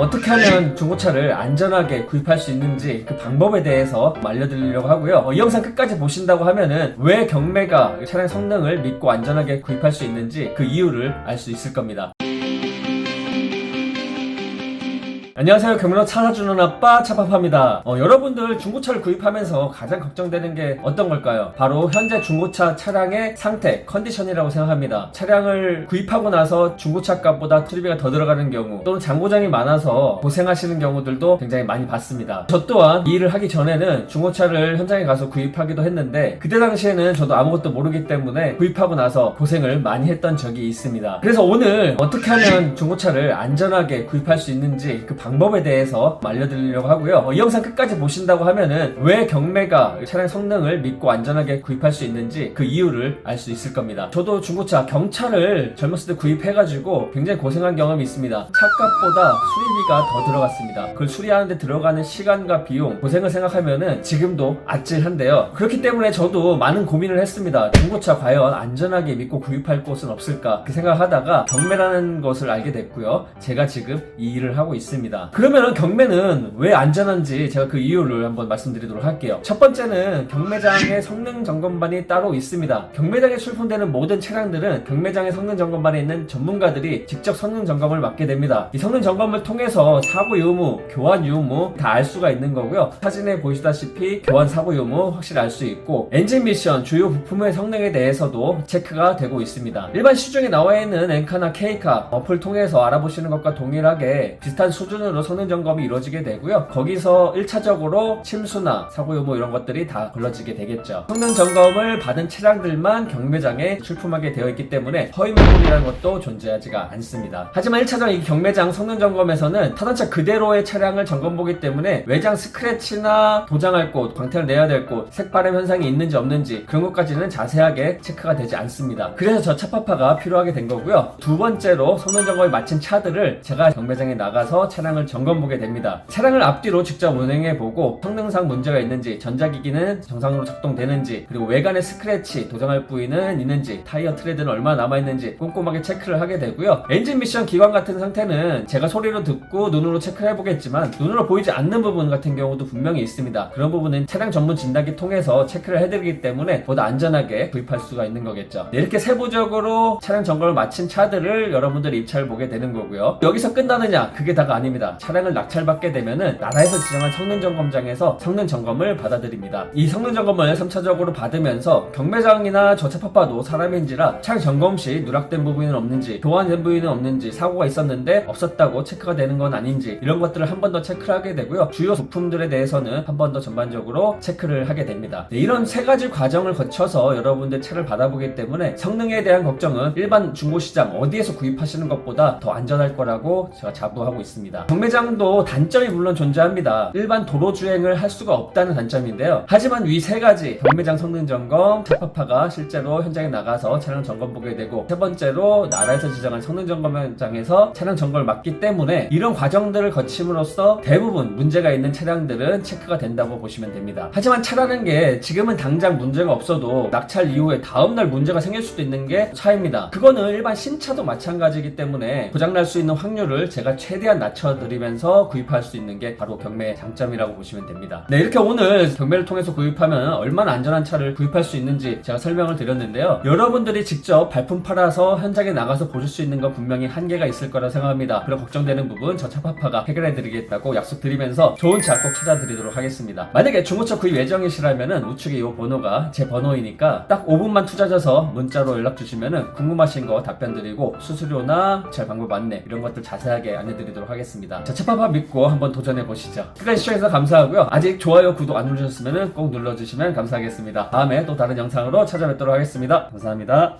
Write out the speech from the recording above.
어떻게 하면 중고차를 안전하게 구입할 수 있는지 그 방법에 대해서 알려드리려고 하고요. 어, 이 영상 끝까지 보신다고 하면은 왜 경매가 차량 성능을 믿고 안전하게 구입할 수 있는지 그 이유를 알 수 있을 겁니다. 안녕하세요. 경매로 찾아주는 아빠 차파파입니다. 어, 여러분들 중고차를 구입하면서 가장 걱정되는 게 어떤 걸까요? 바로 현재 중고차 차량의 상태, 컨디션이라고 생각합니다. 차량을 구입하고 나서 중고차 값보다 수리비가 더 들어가는 경우 또는 장고장이 많아서 고생하시는 경우들도 굉장히 많이 봤습니다. 저 또한 이 일을 하기 전에는 중고차를 현장에 가서 구입하기도 했는데 그때 당시에는 저도 아무것도 모르기 때문에 구입하고 나서 고생을 많이 했던 적이 있습니다. 그래서 오늘 어떻게 하면 중고차를 안전하게 구입할 수 있는지 그 방 법에 대해서 알려드리려고 하고요. 어, 이 영상 끝까지 보신다고 하면은 왜 경매가 차량 성능을 믿고 안전하게 구입할 수 있는지 그 이유를 알 수 있을 겁니다. 저도 중고차 경차를 젊었을 때 구입해가지고 굉장히 고생한 경험이 있습니다. 차값보다 수리비가 더 들어갔습니다. 그걸 수리하는데 들어가는 시간과 비용, 고생을 생각하면은 지금도 아찔한데요. 그렇기 때문에 저도 많은 고민을 했습니다. 중고차 과연 안전하게 믿고 구입할 곳은 없을까? 그 생각하다가 경매라는 것을 알게 됐고요. 제가 지금 이 일을 하고 있습니다. 그러면은 경매는 왜 안전한지 제가 그 이유를 한번 말씀드리도록 할게요. 첫 번째는 경매장의 성능 점검반이 따로 있습니다. 경매장에 출품되는 모든 차량들은 경매장의 성능 점검반에 있는 전문가들이 직접 성능 점검을 맡게 됩니다. 이 성능 점검을 통해서 사고 유무, 교환 유무 다 알 수가 있는 거고요. 사진에 보시다시피 교환 사고 유무 확실히 알 수 있고 엔진 미션, 주요 부품의 성능에 대해서도 체크가 되고 있습니다. 일반 시중에 나와 있는 엔카나 K카 어플 통해서 알아보시는 것과 동일하게 비슷한 수준 으로 성능 점검이 이루어지게 되고요. 거기서 1차적으로 침수나 사고 유무 이런 것들이 다 걸러지게 되겠죠. 성능 점검을 받은 차량들만 경매장에 출품하게 되어 있기 때문에 허위 매물이라는 것도 존재하지가 않습니다. 하지만 1차적 이 경매장 성능 점검에서는 타단차 그대로의 차량을 점검 보기 때문에 외장 스크래치나 도장할 곳, 광택을 내야 될 곳, 색바람 현상이 있는지 없는지 그런 것까지는 자세하게 체크가 되지 않습니다. 그래서 저 차파파가 필요하게 된 거고요. 두 번째로 성능 점검을 마친 차들을 제가 경매장에 나가서 차량을 점검 보게 됩니다. 차량을 앞뒤로 직접 운행해 보고 성능상 문제가 있는지, 전자기기는 정상으로 작동되는지, 그리고 외관의 스크래치, 도장할 부위는 있는지, 타이어 트레드는 얼마나 남아있는지 꼼꼼하게 체크를 하게 되고요. 엔진 미션 기관 같은 상태는 제가 소리로 듣고 눈으로 체크를 해보겠지만 눈으로 보이지 않는 부분 같은 경우도 분명히 있습니다. 그런 부분은 차량 전문 진단기 통해서 체크를 해드리기 때문에 보다 안전하게 구입할 수가 있는 거겠죠. 네, 이렇게 세부적으로 차량 점검을 마친 차들을 여러분들이 입찰 보게 되는 거고요. 여기서 끝나느냐? 그게 다가 아닙니다. 차량을 낙찰받게 되면은 나라에서 지정한 성능 점검장에서 성능 점검을 받아들입니다. 이 성능 점검을 3차적으로 받으면서 경매장이나 저차파파도 사람인지라 차량 점검 시 누락된 부분은 없는지 교환된 부위는 없는지 사고가 있었는데 없었다고 체크가 되는 건 아닌지 이런 것들을 한 번 더 체크를 하게 되고요. 주요 부품들에 대해서는 한 번 더 전반적으로 체크를 하게 됩니다. 네, 이런 세 가지 과정을 거쳐서 여러분들 차를 받아보기 때문에 성능에 대한 걱정은 일반 중고시장 어디에서 구입하시는 것보다 더 안전할 거라고 제가 자부하고 있습니다. 경매장도 단점이 물론 존재합니다. 일반 도로 주행을 할 수가 없다는 단점인데요. 하지만 위 세 가지 경매장 성능 점검, 차파파가 실제로 현장에 나가서 차량 점검 보게 되고 세 번째로 나라에서 지정한 성능 점검장에서 차량 점검을 맡기 때문에 이런 과정들을 거침으로써 대부분 문제가 있는 차량들은 체크가 된다고 보시면 됩니다. 하지만 차라는 게 지금은 당장 문제가 없어도 낙찰 이후에 다음날 문제가 생길 수도 있는 게 차입니다. 그거는 일반 신차도 마찬가지이기 때문에 고장날 수 있는 확률을 제가 최대한 낮춰 드리면서 구입할 수 있는 게 바로 경매의 장점이라고 보시면 됩니다. 네, 이렇게 오늘 경매를 통해서 구입하면 얼마나 안전한 차를 구입할 수 있는지 제가 설명을 드렸는데요. 여러분들이 직접 발품 팔아서 현장에 나가서 보실 수 있는 건 분명히 한계가 있을 거라 생각합니다. 그런 걱정되는 부분 저 차파파가 해결해 드리겠다고 약속드리면서 좋은 차 꼭 찾아드리도록 하겠습니다. 만약에 중고차 구입 예정이시라면은 우측에 이 번호가 제 번호이니까 딱 5분만 투자져서 문자로 연락 주시면은 궁금하신 거 답변 드리고 수수료나 잘 방법 안내 이런 것들 자세하게 안내드리도록 하겠습니다. 자, 차파파 믿고 한번 도전해 보시죠. 끝까지 시청해주셔서 감사하고요. 아직 좋아요, 구독 안 누르셨으면은 꼭 눌러주시면 감사하겠습니다. 다음에 또 다른 영상으로 찾아뵙도록 하겠습니다. 감사합니다.